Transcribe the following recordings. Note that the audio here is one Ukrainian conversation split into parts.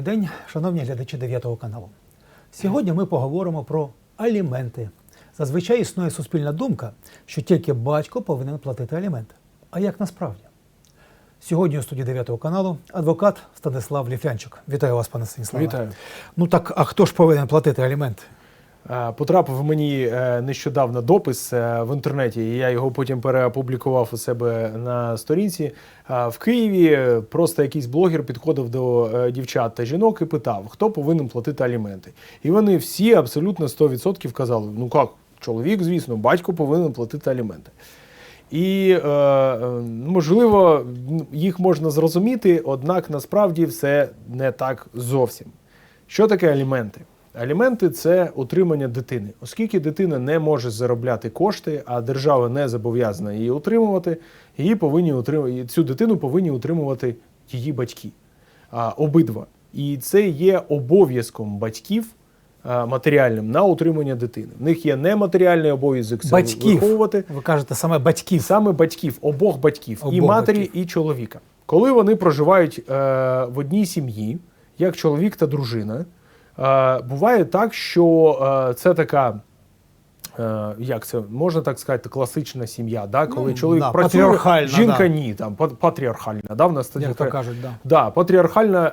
Добрий день, шановні глядачі 9 каналу. Сьогодні ми поговоримо про аліменти. Зазвичай існує суспільна думка, що тільки батько повинен платити аліменти. А як насправді? Сьогодні у студії 9 каналу адвокат Станислав Ліфянчук. Вітаю вас, пане Станіславе. Вітаю. Ну так, а хто ж повинен платити аліменти? Е, Потрапив мені е, нещодавно допис е, в інтернеті, і я його потім переопублікував у себе на сторінці. В Києві просто якийсь блогер підходив до дівчат та жінок і питав, хто повинен платити аліменти. І вони всі абсолютно 100% казали: ну як, чоловік, звісно, батько повинен платити аліменти. І можливо, їх можна зрозуміти, однак насправді все не так зовсім. Що таке аліменти? Аліменти це утримання дитини. Оскільки дитина не може заробляти кошти, а держава не зобов'язана її утримувати, її повинні утримувати цю дитину повинні утримувати її батьки. А, обидва. І це є обов'язком батьків а, матеріальним на утримання дитини. В них є нематеріальний обов'язок це Батьків. виховувати. Ви кажете саме батьків. Саме батьків, обох батьків, і матері, батьків. і чоловіка. Коли вони проживають е, в одній сім'ї, як чоловік та дружина, буває так, що е, це така. е, Як це можна так сказати, класична сім'я, да? коли Ну, чоловік да, працює, жінка да. ні, там патріархальна. Да? В нас Як то кажуть, да. Да, патріархальна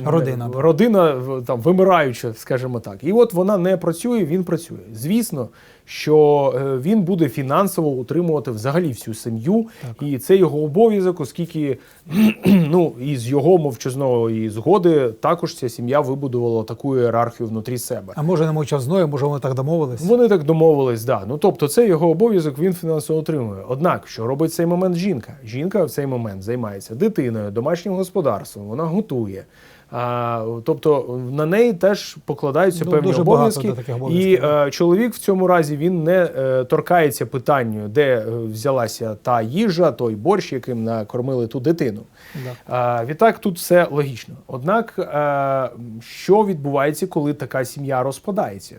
е, Родина, родина там вимираюча, скажімо так. І от вона не працює, він працює. Звісно, що е, він буде фінансово утримувати взагалі всю сім'ю, і це його обов'язок, оскільки ну із його мовчазної згоди також ця сім'я вибудувала таку ієрархію внутрі себе. А може не мовчазною, може вони так домовились? Вони так домовились, да. Ну тобто, це його обов'язок, він фінансово отримує. Однак, що робить в цей момент жінка? Жінка в цей момент займається дитиною, домашнім господарством, вона готує. А, тобто на неї теж покладаються Ну, певні обов'язки. І е, чоловік в цьому разі він не е, торкається питанню, де е, взялася та їжа, той борщ, яким накормили ту дитину. Да. А, відтак тут все логічно. Однак, е, що відбувається, коли така сім'я розпадається?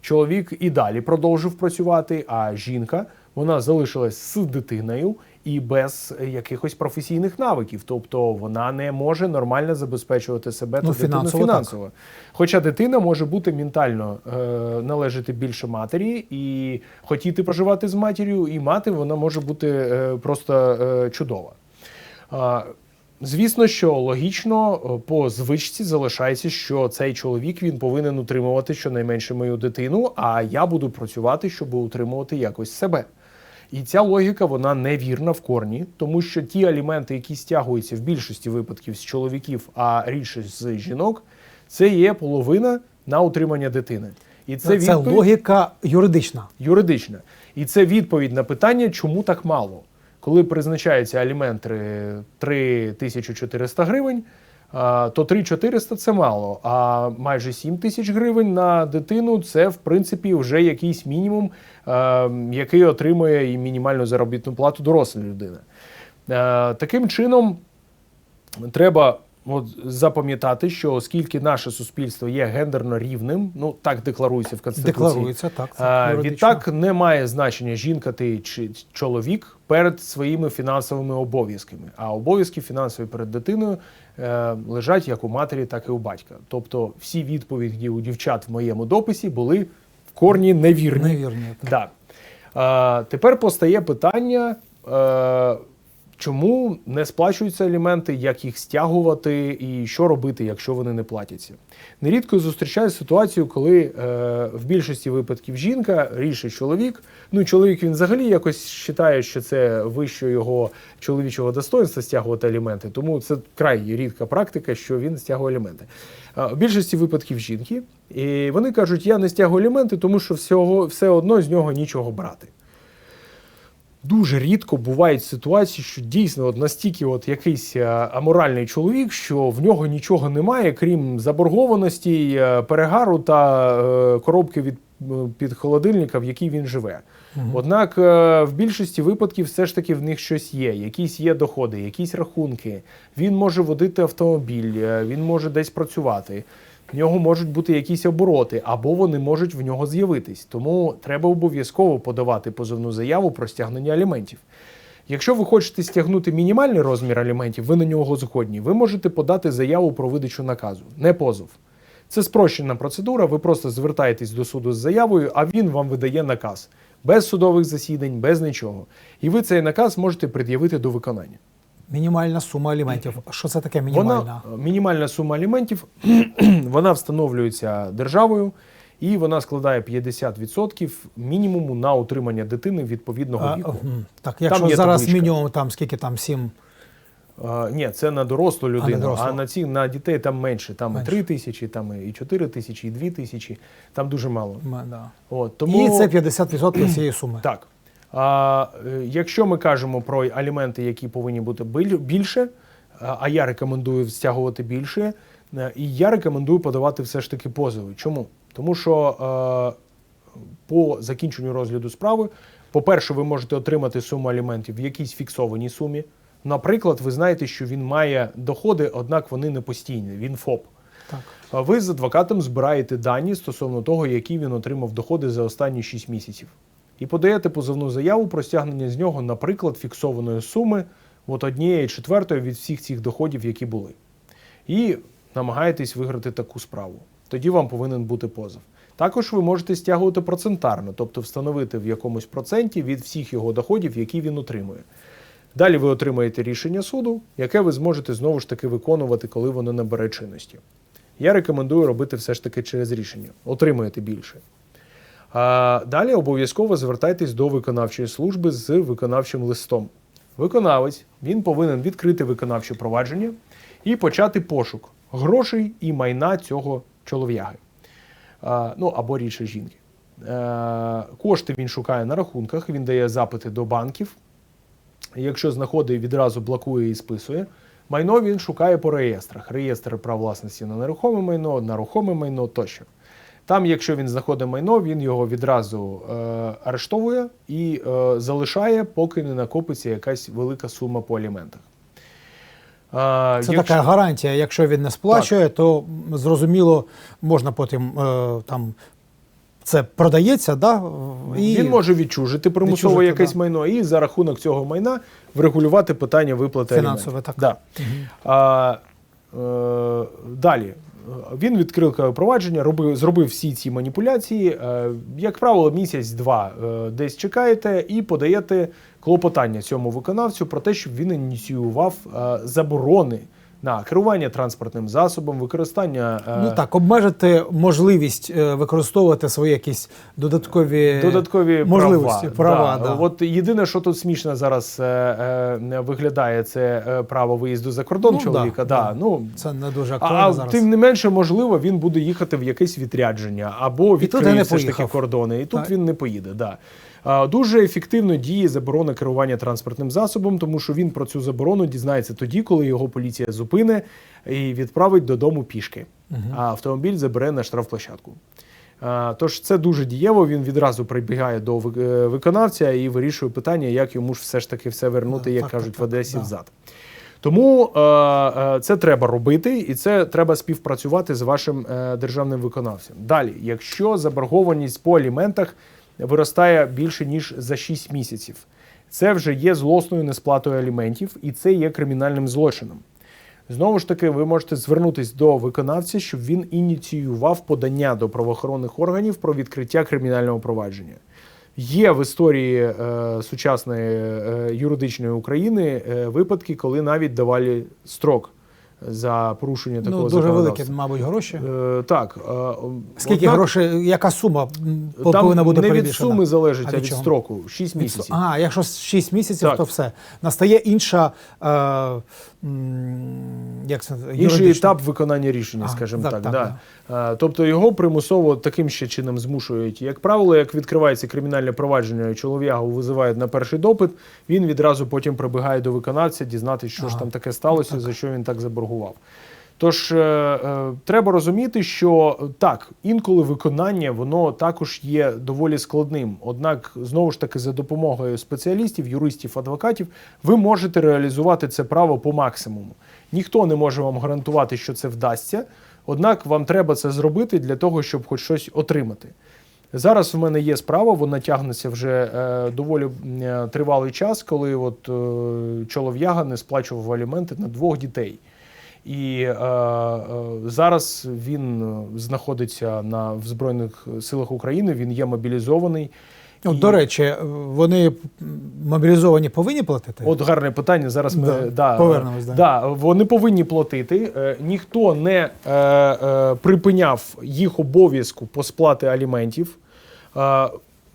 Чоловік і далі продовжив працювати, а жінка вона залишилась з дитиною і без якихось професійних навиків. Тобто вона не може нормально забезпечувати себе Ну, та дитину фінансово фінансово. Хоча дитина може бути ментально е, належати більше матері і хотіти проживати з матір'ю, і мати вона може бути е, просто е, чудова. А, Звісно, що логічно е, по звичці залишається, що цей чоловік він повинен утримувати щонайменше мою дитину, а я буду працювати, щоб утримувати якось себе. І ця логіка вона невірна в корні, тому що ті аліменти, які стягуються в більшості випадків з чоловіків, а рідше з жінок, це є половина на утримання дитини. І це, Це, відповідь логіка юридична. юридична. І це відповідь на питання, чому так мало. Коли призначаються аліменти 3400 гривень, а, то 3400 – це мало. А майже 7 тисяч гривень на дитину це, в принципі, вже якийсь мінімум, який отримує і мінімальну заробітну плату доросла людина. Е, Таким чином, треба от, запам'ятати, що оскільки наше суспільство є гендерно рівним, ну так декларується в Конституції. Декларується так. це А. Відтак не має значення жінка ти чи чоловік перед своїми фінансовими обов'язками. А обов'язки фінансові перед дитиною е, лежать як у матері, так і у батька. Тобто всі відповіді у дівчат в моєму дописі були в корні невірні. Невірні, так. Да. А, тепер постає питання. Е, Чому не сплачуються аліменти, як їх стягувати і що робити, якщо вони не платяться? Нерідко зустрічаю ситуацію, коли е, в більшості випадків жінка рішить чоловік. Ну, чоловік він взагалі якось вважає, що це вище його чоловічого достоинства стягувати аліменти. Тому це край рідка практика, що він стягує аліменти. А, в більшості випадків жінки, і вони кажуть, я не стягую аліменти, тому що всього, все одно з нього нічого брати. Дуже рідко бувають ситуації, що дійсно от настільки от якийсь е, аморальний чоловік, що в нього нічого немає, крім заборгованості, е, перегару та е, коробки від під холодильника, в якій він живе. Однак е, в більшості випадків все ж таки в них щось є, якісь є доходи, якісь рахунки. Він може водити автомобіль, він може десь працювати. В нього можуть бути якісь обороти, або вони можуть в нього з'явитись. Тому треба обов'язково подавати позовну заяву про стягнення аліментів. Якщо ви хочете стягнути мінімальний розмір аліментів, ви на нього згодні, ви можете подати заяву про видачу наказу, не позов. Це спрощена процедура, ви просто звертаєтесь до суду з заявою, а він вам видає наказ. Без судових засідань, без нічого. І ви цей наказ можете пред'явити до виконання. Мінімальна сума аліментів. Що це таке мінімальна? Вона, мінімальна сума аліментів вона встановлюється державою і вона складає 50% мінімуму на утримання дитини відповідного віку. так, якщо є зараз табличка. мінімум там скільки там сім. А, ні, це на дорослу людину, а, дорослу. на ці на дітей там менше. Там Менше. 3 тисячі, там і 4 тисячі, і 2 тисячі. Там дуже мало. м, Да. От, тому... І це 50% цієї суми. Так. А, е, якщо ми кажемо про аліменти, які повинні бути більше, а я рекомендую стягувати більше, е, і я рекомендую подавати все ж таки позови. Чому? Тому що е, по закінченню розгляду справи, по-перше, ви можете отримати суму аліментів в якійсь фіксованій сумі. Наприклад, ви знаєте, що він має доходи, однак вони не постійні, він ФОП. Так. Ви з адвокатом збираєте дані стосовно того, які він отримав доходи за останні 6 місяців. І подаєте позовну заяву про стягнення з нього, наприклад, фіксованої суми от однієї четвертої від всіх цих доходів, які були. І намагаєтесь виграти таку справу. Тоді вам повинен бути позов. Також ви можете стягувати процентарно, тобто встановити в якомусь проценті від всіх його доходів, які він отримує. Далі ви отримаєте рішення суду, яке ви зможете знову ж таки виконувати, коли воно набере чинності. Я рекомендую робити все ж таки через рішення. Отримуєте більше. Далі обов'язково звертайтесь до виконавчої служби з виконавчим листом. Виконавець він повинен відкрити виконавче провадження і почати пошук грошей і майна цього чолов'яги. Ну або рідше жінки. Е, кошти він шукає на рахунках, він дає запити до банків. Якщо знаходить, відразу блокує і списує. Майно він шукає по реєстрах. Реєстр прав власності на нерухоме майно, на рухоме майно тощо. Там, якщо він знаходить майно, він його відразу е, арештовує і е, залишає, поки не накопиться якась велика сума по аліментах. Е, Це якщо- така гарантія. Якщо він не сплачує, то зрозуміло, можна потім е, там це продається, да? і Він може відчужити примусово Відчужити, якесь да. майно і за рахунок цього майна врегулювати питання виплати Фінансове, так. Да. А, е, далі. Він відкрив провадження, робив, зробив всі ці маніпуляції. Е, як правило, місяць-два е, десь чекаєте і подаєте клопотання цьому виконавцю про те, щоб він ініціював е, заборони на керування транспортним засобом, використання е, ну так, обмежити можливість е, використовувати свої якісь додаткові, Додаткові можливості, права. да. да. От єдине, що тут смішно зараз е, виглядає, це право виїзду за кордон Ну, чоловіка. да, Да, да. Ну, Це не дуже актуально а зараз. тим не менше, можливо, він буде їхати в якесь відрядження або відкриє все ж таки кордони, і тут Так. він не поїде. Да. Дуже ефективно діє заборона керування транспортним засобом, тому що він про цю заборону дізнається тоді, коли його поліція зупине і відправить додому пішки. А автомобіль забере на штрафплощадку. Тож це дуже дієво. Він відразу прибігає до е, виконавця і вирішує питання, як йому ж все ж таки все вернути, як так, кажуть так, в Одесі да. взад. Тому е, е, це треба робити, і це треба співпрацювати з вашим е, державним виконавцем. Далі, якщо заборгованість по аліментах виростає більше ніж за 6 місяців, це вже є злосною несплатою аліментів, і це є кримінальним злочином. Знову ж таки, ви можете звернутися до виконавця, щоб він ініціював подання до правоохоронних органів про відкриття кримінального провадження. Є в історії е, сучасної е, юридичної України е, випадки, коли навіть давали строк за порушення такого ну, дуже великі, мабуть, гроші. Е, так. е, Скільки однак, грошей, яка сума повинна бути не від суми залежить, А а від від, строку. 6 місяців. А, якщо 6 місяців, Так. то все. Настає інша, е, як це, Інший етап виконання рішення, А, скажімо так, так. так, да. Е, Тобто його примусово таким ще чином змушують. Як правило, як відкривається кримінальне провадження, чолов'ягу визивають на перший допит, він відразу потім прибігає до виконавця, дізнатися, що ж там таке сталося, за що він так заборгував. Тож е, е, треба розуміти, що так, інколи виконання воно також є доволі складним. Однак, знову ж таки, за допомогою спеціалістів, юристів, адвокатів, ви можете реалізувати це право по максимуму. Ніхто не може вам гарантувати, що це вдасться. Однак вам треба це зробити для того, щоб хоч щось отримати. Зараз в мене є справа, вона тягнеться вже е, доволі е, тривалий час, коли от е, чолов'яга не сплачував аліменти на двох дітей. І е, е, зараз він е, знаходиться на в Збройних силах України. Він є мобілізований. От, І- До речі, вони мобілізовані повинні платити? От гарне питання. Зараз ми Да, да, повернемось, да. Да, вони повинні платити. Е, ніхто не е, е, припиняв їх обов'язку по сплати аліментів. Е,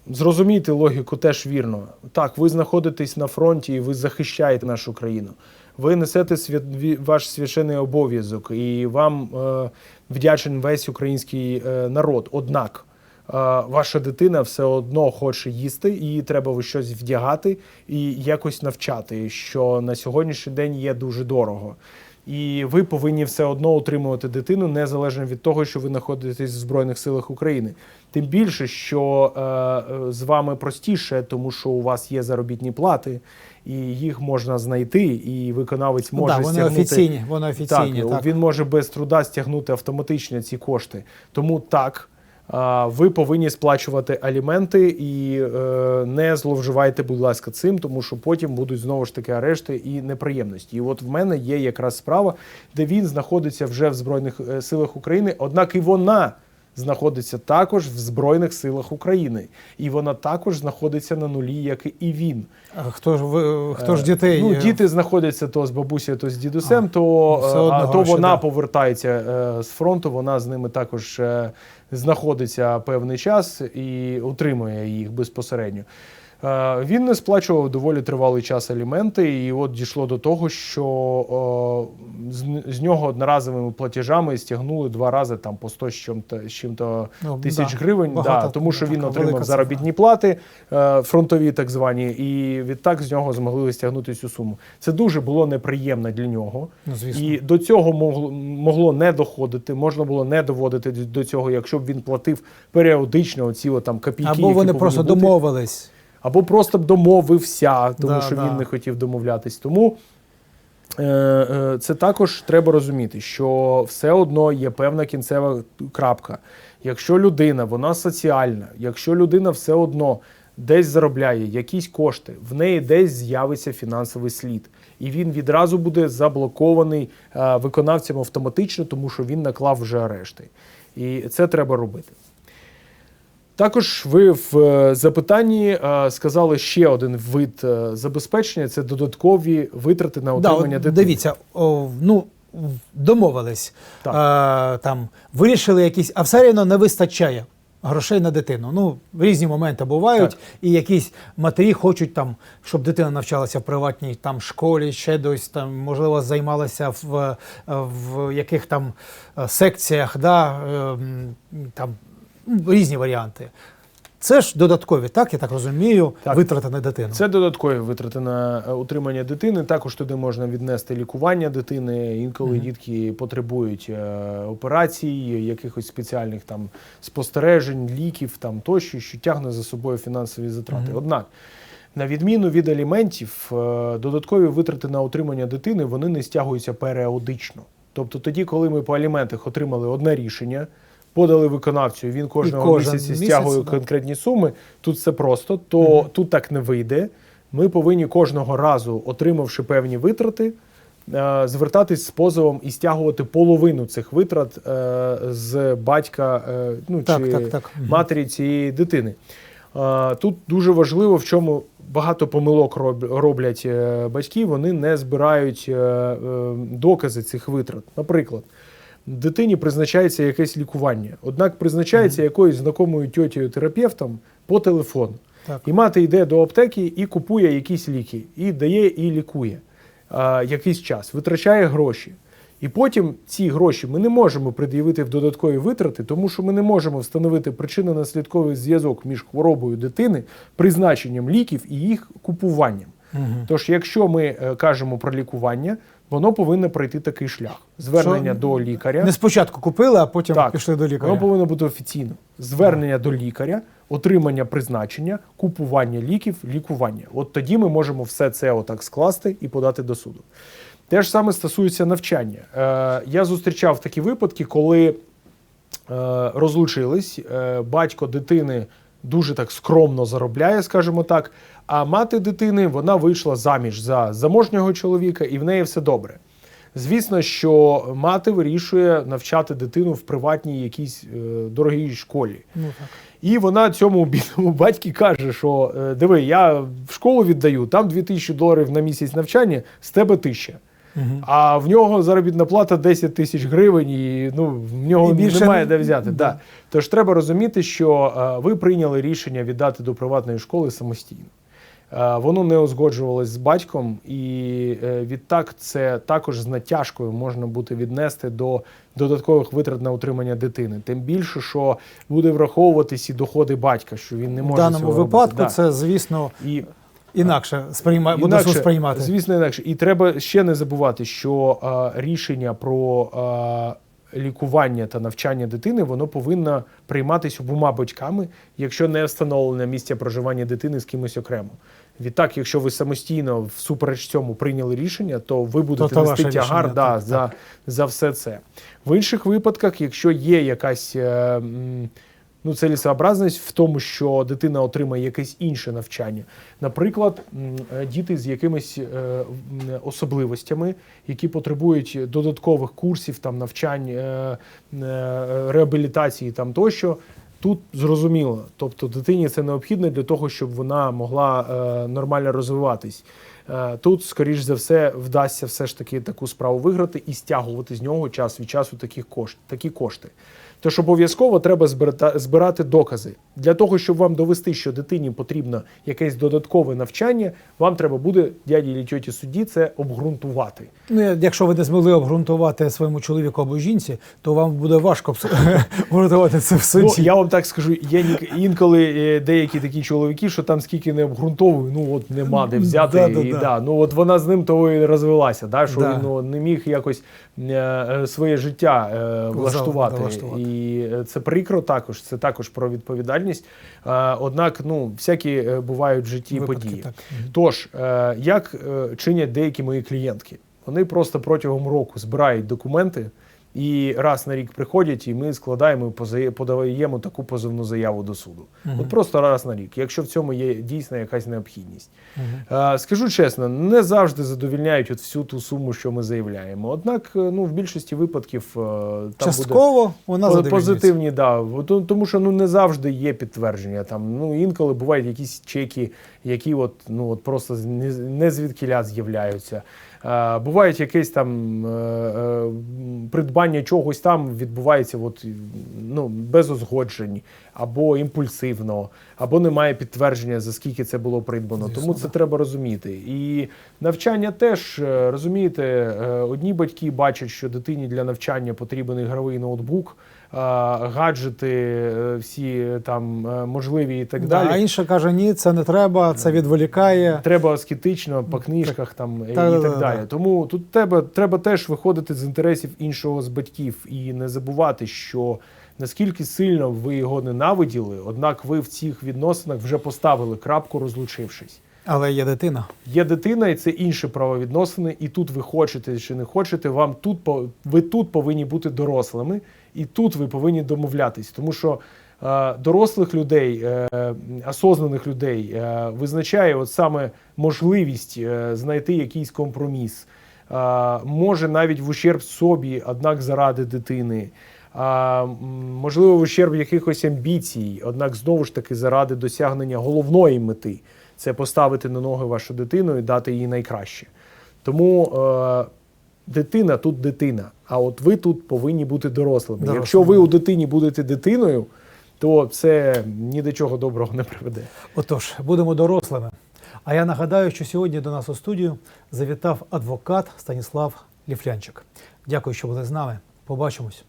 зрозумійте логіку теж вірно. Так, ви знаходитесь на фронті і ви захищаєте нашу країну. Ви несете ваш священний обов'язок, і вам е, вдячен весь український е, народ. Однак е, ваша дитина все одно хоче їсти, її треба ви щось вдягати і якось навчати, що на сьогоднішній день є дуже дорого. І ви повинні все одно утримувати дитину незалежно від того, що ви знаходитесь в Збройних силах України. Тим більше, що е, е, з вами простіше, тому що у вас є заробітні плати, і їх можна знайти, і виконавець Ну, може да, вони стягнути. офіційні, вони офіційні. Так, Так, він може без труда стягнути автоматично ці кошти. Тому так. Ви повинні сплачувати аліменти і е, не зловживайте, будь ласка, цим, тому що потім будуть знову ж таки арешти і неприємності. І от в мене є якраз справа, де він знаходиться вже в Збройних е, силах України, однак і вона знаходиться також в Збройних силах України, і вона також знаходиться на нулі, як і він. А Хто ж ви, хто ж Е, дітей? Ну, е, діти знаходяться то з бабусею, то з дідусем, то, все е, а, то вона да. повертається з фронту, вона з ними також знаходиться певний час і утримує їх безпосередньо. Е, Він не сплачував доволі тривалий час аліменти, і от дійшло до того, що е, з, нього одноразовими платежами стягнули два рази там по 100 з чим-то, з чим-то Ну, тисяч да, гривень, багато, да, тому що він отримав заробітні плати е, фронтові, так звані, і відтак з нього змогли стягнути цю суму. Це дуже було неприємно для нього. Ну, звісно. І до цього могло, могло не доходити, можна було не доводити до цього, якщо б він платив періодично оці там копійки. Або які вони просто бути. домовились. Або просто б домовився, тому Да, що да. він не хотів домовлятись. Тому е, е, це також треба розуміти, що все одно є певна кінцева крапка. Якщо людина вона соціальна, якщо людина все одно десь заробляє якісь кошти, в неї десь з'явиться фінансовий слід, і він відразу буде заблокований е, виконавцем автоматично, тому що він наклав вже арешти. І це треба робити. Також ви в е, запитанні е, сказали ще один вид е, забезпечення це додаткові витрати на Да, дитини. дивіться, о, ну домовились. Так. Е, там, вирішили якісь, а все рівно не вистачає грошей на дитину. Ну, різні моменти бувають, Так. і якісь матері хочуть, там, щоб дитина навчалася в приватній там, школі, ще дось, там, можливо, займалася в, в яких там секціях, да, е, там, різні варіанти. Це ж додаткові, так, я так розумію, Так. витрати на дитину. Це додаткові витрати на е, утримання дитини. Також туди можна віднести лікування дитини. Інколи дітки потребують е, операцій, якихось спеціальних там спостережень, ліків там тощо, що тягне за собою фінансові затрати. Мгм. Однак, на відміну від аліментів, е, додаткові витрати на утримання дитини вони не стягуються періодично. Тобто тоді, коли ми по аліментах отримали одне рішення. Подали виконавцю, і він кожного кожен місяця місяць, стягує да. конкретні суми. Тут все просто, то тут так не вийде. Ми повинні кожного разу, отримавши певні витрати, е, звертатись з позовом і стягувати половину цих витрат е, з батька е, ну, Так, чи так, так. Матері цієї дитини. Тут дуже важливо, в чому багато помилок роблять батьки, вони не збирають докази цих витрат. Наприклад, дитині призначається якесь лікування, однак призначається якоюсь знакомою тьотєю терапевтом по телефону. Так. І мати йде до аптеки і купує якісь ліки, і дає, і лікує а, якийсь час, витрачає гроші. І потім ці гроші ми не можемо пред'явити в додаткові витрати, тому що ми не можемо встановити причинно-наслідковий зв'язок між хворобою дитини, призначенням ліків і їх купуванням. Мгм. Тож, якщо ми е, кажемо про лікування, воно повинно пройти такий шлях: звернення Що до лікаря. Не спочатку купили, а потім Так. пішли до лікаря. Воно повинно бути офіційно. Звернення до лікаря, отримання призначення, купування ліків, лікування. От тоді ми можемо все це отак скласти і подати до суду. Те ж саме стосується навчання. Е, я зустрічав такі випадки, коли е, розлучились. Е, батько дитини дуже так скромно заробляє, скажімо так. А мати дитини вона вийшла заміж за заможнього чоловіка, і в неї все добре. Звісно, що мати вирішує навчати дитину в приватній якійсь е, дорогій школі. Ну так. І вона цьому бідному батьки каже, що е, диви, я в школу віддаю, там 2000 доларів на місяць навчання, з тебе тисяча. Мгм. А в нього заробітна плата 10 тисяч гривень, і ну, в нього І більше немає не- де взяти. да. Да. Тож треба розуміти, що е, ви прийняли рішення віддати до приватної школи самостійно. Е, Воно не узгоджувалось з батьком, і е, відтак це також з натяжкою можна буде віднести до додаткових витрат на утримання дитини. Тим більше, що буде враховуватись і доходи батька, що він не В може даному цього випадку робити. Це, звісно, І інакше сприйма... буде суд сприймати. Звісно, інакше. І треба ще не забувати, що е, рішення про е, лікування та навчання дитини воно повинно прийматися обома батьками, якщо не встановлене місце проживання дитини з кимось окремо. Відтак, якщо ви самостійно всупереч цьому прийняли рішення, то ви будете нести тягар да, так, за, за все це. В інших випадках, якщо є якась. е, м, ну, цілесообразність в тому, що дитина отримає якесь інше навчання. Наприклад, е, діти з якимись е, особливостями, які потребують додаткових курсів, там навчань, е, реабілітації там тощо. Тут зрозуміло, тобто дитині це необхідно для того, щоб вона могла нормально розвиватись. Е, Тут, скоріш за все, вдасться все ж таки таку справу виграти і стягувати з нього час від часу такі кошти. Такі кошти. Тож обов'язково треба збирати, збирати докази. Для того, щоб вам довести, що дитині потрібно якесь додаткове навчання, вам треба буде дяді і тьоті судді це обґрунтувати. Ну, якщо ви не змогли обґрунтувати своєму чоловіку або жінці, то вам буде важко обґрунтувати це в суді. Ну, я вам так скажу, є інколи е, деякі такі чоловіки, що там скільки не обґрунтовую, ну от нема де взяти. Да, да. Ну от вона з ним того і розвелася, да, що Да. він ну, не міг якось е, е, своє життя е, влаштувати. влаштувати. І е, це прикро також, це також про відповідальність. Е, однак, ну, всякі е, бувають в житті Випадки, події. так. Тож, е, як чинять деякі мої клієнтки? Вони просто протягом року збирають документи і раз на рік приходять, і ми складаємо і подаємо таку позовну заяву до суду. Мгм. От просто раз на рік, якщо в цьому є дійсна якась необхідність. Е, Скажу чесно, не завжди задовільняють от всю ту суму, що ми заявляємо. Однак, е, ну в більшості випадків е, там буде Частково вона Позитивні, да. Тому що ну не завжди є підтвердження. Там ну інколи бувають якісь чеки, які от ну от просто не, звідкіля з'являються. Бувають якесь там е, е, чогось там відбувається от, ну, без узгоджень, або імпульсивно, або немає підтвердження, за скільки це було придбано. Звісно, Тому це треба розуміти. І навчання теж е, розумієте, е, одні батьки бачать, що дитині для навчання потрібен ігровий ноутбук, гаджети, е, всі там е, можливі і так Да, далі. А інша каже, ні, це не треба, це відволікає. Треба аскетично по книжках там і Та- так та- та- далі. та. Тому тут треба, треба теж виходити з інтересів іншого з батьків і не забувати, що наскільки сильно ви його ненавиділи, однак ви в цих відносинах вже поставили крапку, розлучившись. Але є дитина. Є дитина, і це інші правовідносини, і тут ви хочете чи не хочете, вам тут ви тут повинні бути дорослими, і тут ви повинні домовлятись, тому що. е, Дорослих людей, е, осознаних людей е, визначає от саме можливість е, знайти якийсь компроміс. Е, Може навіть в ущерб собі, однак заради дитини. А, можливо, в ущерб якихось амбіцій, однак знову ж таки заради досягнення головної мети це поставити на ноги вашу дитину і дати їй найкраще. Тому е, дитина тут дитина, а от ви тут повинні бути дорослими. Дорослими. Якщо ви у дитині будете дитиною, то це ні до чого доброго не приведе. Отож, будемо дорослими. А я нагадаю, що сьогодні до нас у студію завітав адвокат Станіслав Ліфлянчик. Дякую, що були з нами. Побачимось.